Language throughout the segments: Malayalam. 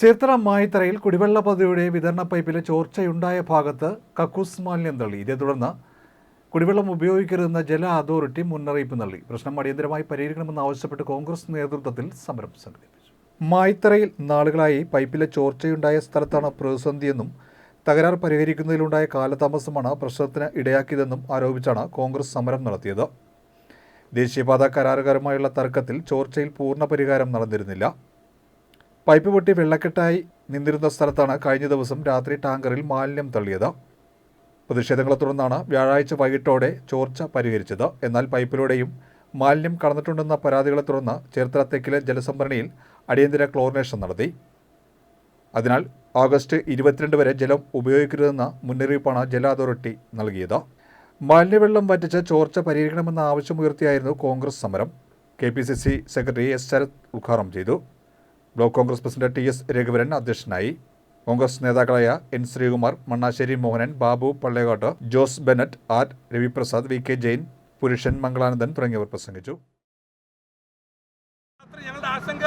ചേർത്തല മായിത്തറയിൽ കുടിവെള്ള പദ്ധതിയുടെ വിതരണ പൈപ്പിലെ ചോർച്ചയുണ്ടായ ഭാഗത്ത് കക്കൂസ് മാലിന്യം തള്ളി. ഇതേ തുടർന്ന് കുടിവെള്ളം ഉപയോഗിക്കരുതെന്ന ജല അതോറിറ്റി മുന്നറിയിപ്പ് നൽകി. പ്രശ്നം അടിയന്തരമായി പരിഹരിക്കണമെന്ന് ആവശ്യപ്പെട്ട് കോൺഗ്രസ് നേതൃത്വത്തിൽ സമരം സംഘടിപ്പിച്ചു. മായിത്തറയിൽ നാളുകളായി പൈപ്പിലെ ചോർച്ചയുണ്ടായ സ്ഥലത്താണ് പ്രതിസന്ധിയെന്നും തകരാർ പരിഹരിക്കുന്നതിലുണ്ടായ കാലതാമസമാണ് പ്രശ്നത്തിന് ഇടയാക്കിയതെന്നും ആരോപിച്ചാണ് കോൺഗ്രസ് സമരം നടത്തിയത്. ദേശീയപാത കരാറുകാരുമായുള്ള തർക്കത്തിൽ ചോർച്ചയിൽ പൂർണ പരിഹാരം നടന്നിരുന്നില്ല. പൈപ്പ് പൊട്ടി വെള്ളക്കെട്ടായി നിന്നിരുന്ന സ്ഥലത്താണ് കഴിഞ്ഞ ദിവസം രാത്രി ടാങ്കറിൽ മാലിന്യം തള്ളിയത്. പ്രതിഷേധങ്ങളെ തുടർന്നാണ് വ്യാഴാഴ്ച വൈകിട്ടോടെ ചോർച്ച പരിഹരിച്ചത്. എന്നാൽ പൈപ്പിലൂടെയും മാലിന്യം കടന്നിട്ടുണ്ടെന്ന പരാതികളെ തുടർന്ന് ചേർത്തല തെക്കിലെ ജലസംഭരണിയിൽ അടിയന്തര ക്ലോറിനേഷൻ നടത്തി. അതിനാൽ ഓഗസ്റ്റ് ഇരുപത്തിരണ്ട് വരെ ജലം ഉപയോഗിക്കരുതെന്ന മുന്നറിയിപ്പാണ് ജല അതോറിറ്റി നൽകിയത്. മാലിന്യവെള്ളം വറ്റിച്ച് ചോർച്ച പരിഹരിക്കണമെന്ന ആവശ്യമുയർത്തിയായിരുന്നു കോൺഗ്രസ് സമരം. K P C C secretary S Sarath ഉദ്ഘാടനം ചെയ്തു. Block Congress president T S Raghuvaran അധ്യക്ഷനായി. കോൺഗ്രസ് നേതാക്കളായ N Sreekumar Mannassery Mohanan Babu Pallekode Jose Bennet R. Raviprasad V. K. Jain Purushan Mangalanandan തുടങ്ങിയവർ പ്രസംഗിച്ചു. ഞങ്ങളുടെ ആശങ്ക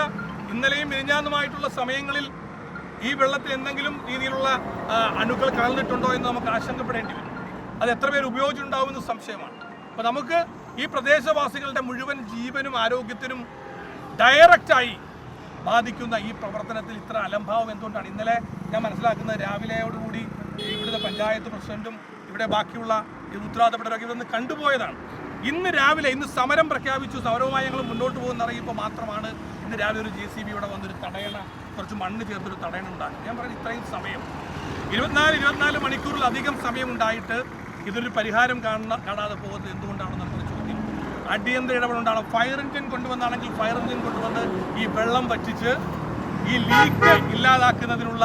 ഇന്നലെയും മിനിഞ്ഞാന്നുമായിട്ടുള്ള സമയങ്ങളിൽ ഈ വെള്ളത്തിൽ എന്തെങ്കിലും രീതിയിലുള്ള അണുക്കൾ കലർന്നിട്ടുണ്ടോ എന്ന് നമുക്ക് ആശങ്കപ്പെടേണ്ടി വരും. അത് എത്ര പേര് ഉപയോഗിച്ചിട്ടുണ്ടാവുമെന്ന് സംശയമാണ്. അപ്പോൾ നമുക്ക് ഈ പ്രദേശവാസികളുടെ മുഴുവൻ ജീവനും ആരോഗ്യത്തിനും ഡയറക്റ്റായി ബാധിക്കുന്ന ഈ പ്രവർത്തനത്തിൽ ഇത്ര അലംഭാവം എന്തുകൊണ്ടാണ്? ഇന്നലെ ഞാൻ മനസ്സിലാക്കുന്നത് രാവിലെയോടുകൂടി ഇവിടുത്തെ പഞ്ചായത്ത് പ്രസിഡന്റും ഇവിടെ ബാക്കിയുള്ള ഈ ഇതൊന്ന് കണ്ടുപോയതാണ്. ഇന്ന് രാവിലെ ഇന്ന് സമരം പ്രഖ്യാപിച്ചു സമരവുമായി ഞങ്ങൾ മുന്നോട്ട് പോകുന്ന അറിയിപ്പോൾ മാത്രമാണ് ഇന്ന് രാവിലെ ഒരു ജെ സി ബി ഇവിടെ വന്നൊരു തടയണ കുറച്ച് മണ്ണ് ചേർത്തൊരു തടയണ ഉണ്ടാക്കി ഞാൻ പറയുന്നത് ഇത്രയും സമയം. ഇരുപത്തിനാല് ഇരുപത്തിനാല് മണിക്കൂറിലധികം സമയം ഉണ്ടായിട്ട് ഇതൊരു പരിഹാരം കാണുന്ന കാണാതെ പോകുന്നത് ചോദ്യം അടിയന്തര ഇടപെടുണ്ടാണ് ഫയർ എഞ്ചിൻ കൊണ്ടുവന്നാണെങ്കിൽ ഫയർ എഞ്ചിൻ കൊണ്ടുവന്ന് ഈ വെള്ളം വറ്റിച്ച് ഈ ലീക്ക് ഇല്ലാതാക്കുന്നതിനുള്ള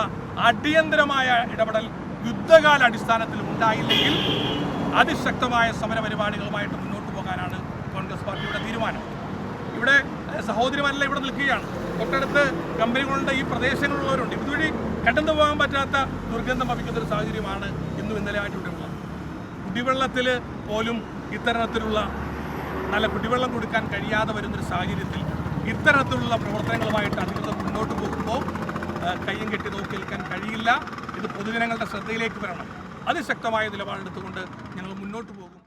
അടിയന്തരമായ ഇടപെടൽ യുദ്ധകാല അടിസ്ഥാനത്തിൽ ഉണ്ടായില്ലെങ്കിൽ അതിശക്തമായ സമര പരിപാടികളുമായിട്ട് മുന്നോട്ട് പോകാനാണ് കോൺഗ്രസ് പാർട്ടിയുടെ തീരുമാനം. ഇവിടെ സഹോദരിമാരെല്ലാം ഇവിടെ നിൽക്കുകയാണ്. തൊട്ടടുത്ത് കമ്പനികളുടെ ഈ പ്രദേശങ്ങളിലുള്ളവരുണ്ട്. ഇതുവഴി കടന്നു പോകാൻ പറ്റാത്ത ദുർഗന്ധം വമിക്കുന്ന ഒരു സാഹചര്യമാണ് ഇന്നും ഇന്നലെ ആയിട്ടുണ്ടുള്ളത് കുടിവെള്ളത്തിൽ പോലും ഇത്തരത്തിലുള്ള നല്ല കുടിവെള്ളം കൊടുക്കാൻ കഴിയാതെ വരുന്നൊരു സാഹചര്യത്തിൽ ഇത്തരത്തിലുള്ള പ്രവർത്തനങ്ങളുമായിട്ട് അധികൃതർ മുന്നോട്ട് പോകുമ്പോൾ കയ്യും കെട്ടി നോക്കി നിൽക്കാൻ കഴിയില്ല. ഇത് പൊതുജനങ്ങളുടെ ശ്രദ്ധയിലേക്ക് വരണം. അതിശക്തമായ നിലപാടെടുത്തുകൊണ്ട് ഞങ്ങൾ മുന്നോട്ട് പോകും.